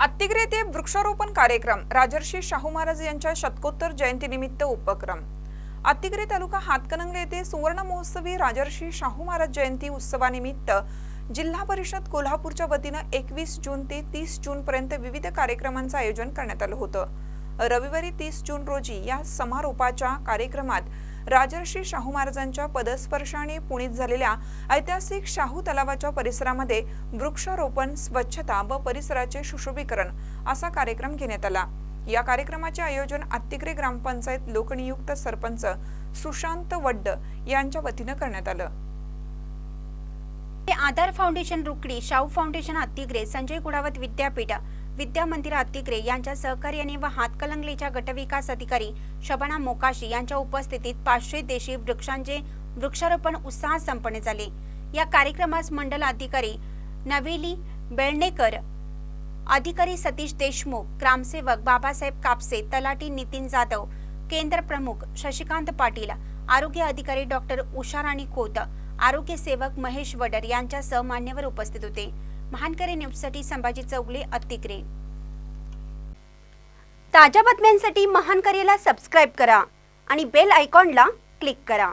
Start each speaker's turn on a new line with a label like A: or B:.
A: अत्तिग्रे येथे वृक्षारोपण कार्यक्रम राजर्षी शाहू महाराज यांच्या शतकोत्तर जयंतीनिमित्त उपक्रम. अत्तिग्रे तालुका हातकणंगले येथे सुवर्ण महोत्सवी राजर्षी शाहू महाराज जयंती उत्सवानिमित्त जिल्हा परिषद कोल्हापूरच्या वतीनं एकवीस जून ते तीस जून पर्यंत विविध कार्यक्रमांचं आयोजन करण्यात आलं होतं. रविवारी तीस जून रोजी या समारोपाच्या कार्यक्रमात राजर्षी शाहू महाराजांच्या पदस्पर्शाने पुणीत झालेल्या ऐतिहासिक शाहू तलावाच्या परिसरामध्ये वृक्षारोपण स्वच्छता व परिसराचे सुशोभीकरण असा कार्यक्रम घेण्यात आला. या कार्यक्रमाचे आयोजन अत्तिग्रे ग्रामपंचायत लोकनियुक्त सरपंच सुशांत वड्ड यांच्या वतीनं करण्यात आलं.
B: आधार फाउंडेशन रुकडी शाहू फाउंडेशन अतिग्रे संजय कुडावत विद्यापीठ विद्या मंदिर अत्तिग्रे यांच्या सहकार्याने व हातकलंगलीच्या गटविकास अधिकारी शबाना मोकाशी यांच्या उपस्थितीत पाचशे देशी वृक्षांचे वृक्षारोपण उत्साहात संपन्न झाले. या कार्यक्रमास मंडल अधिकारी नवेली बेळणेकर अधिकारी सतीश देशमुख ग्रामसेवक बाबासाहेब कापसे तलाटी नितीन जाधव केंद्र प्रमुख शशिकांत पाटील आरोग्य अधिकारी डॉक्टर उषाराणी खोत आरोग्य सेवक महेश वडर यांच्यासह मान्यवर उपस्थित होते. महानकरी न्यूजसाठी संभाजी चौगले अतिक्रे. ताज्या बातम्यांसाठी महानकरेला सबस्क्राईब करा आणि बेल आयकॉनला क्लिक करा.